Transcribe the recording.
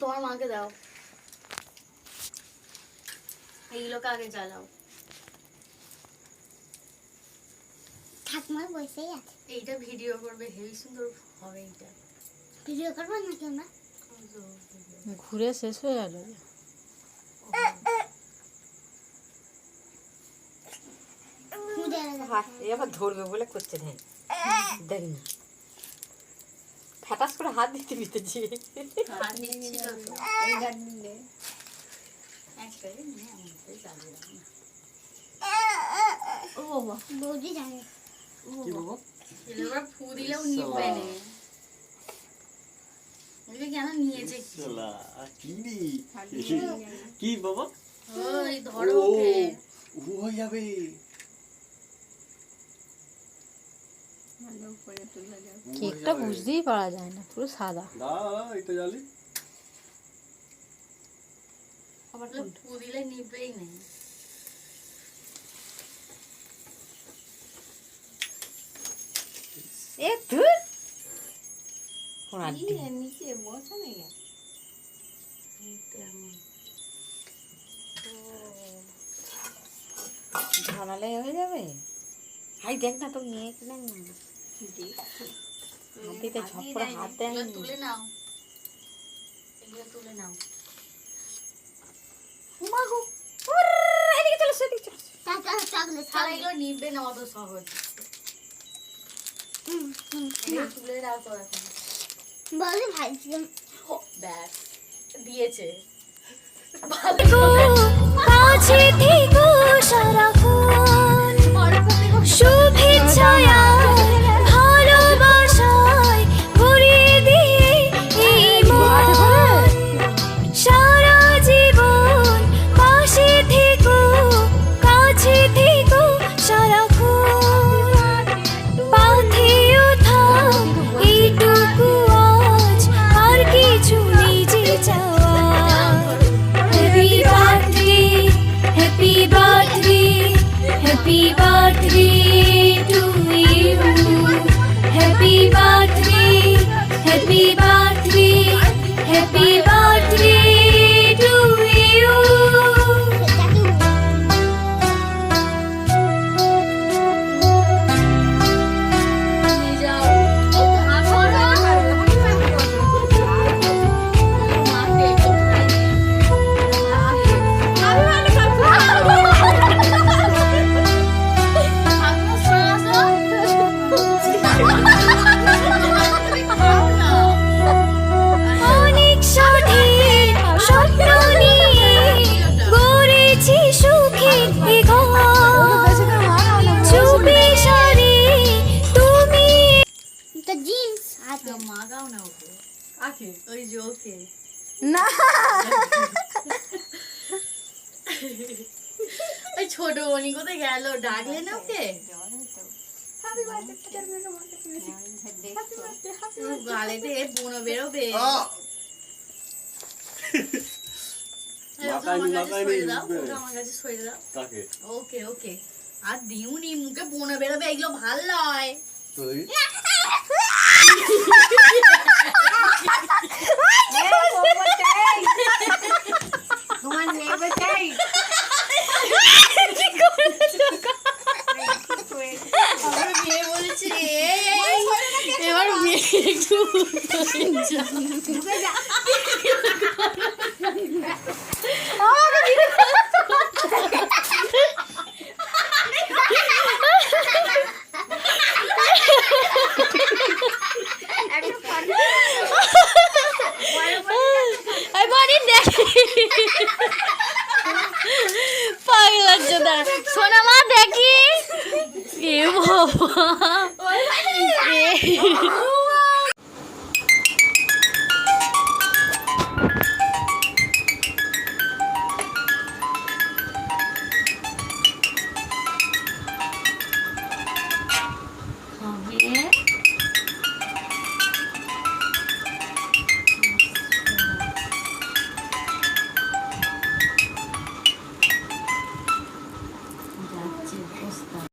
তোমার মাকে দাও। এইগুলোকে আগে জ্বালাও। ঠাকুমার বসেই আছে। এইটা ভিডিও করবে হেভি সুন্দর হবে এইটা। ভিডিও করব নাকি আমরা? ঘুরে শেষ হয়ে গেল। গেল। আবার ধরবে বলে করছে না দেখ না। ফ্যাটাস করে হাত দিতে দিতেছি। ও কি বাবা। এবার ফু দিলেও নিবে না এগুলো কেন নিয়েছে কি? শালা কি রে কি বাবা ওই ধরো ও ওকে ও হয়ে যাবে কেকটা বুঝতেই পারা যায় না পুরো সাদা। ঝালালে হয়ে যাবে? হাই দেখ না তোর নিয়ে কি না হাতিতে ঝপ করে হাত দেন তুলে নাও। এগুলো তুলে নাও। এদিকে চলে এসো, চলে টাকা চকলেট সারা এগুলো নিবে না অত সহজ। এগুলো তুলে রাখো এখন। বলে ভাই ও, ব্যাস দিয়েছে। কাছে থেকো সারাক্ষণ happy ওই যে ওকে না ওই ছোট বনি কোথায় গেল? ডাকলে না ওকে? গালেতে বুনো বেরোবে কাকে ওকে ওকে আর দিউনি মুখে বুনো বেরোবে এগুলো ভালো নয়। এবার মেয়ে একটু এই বাবা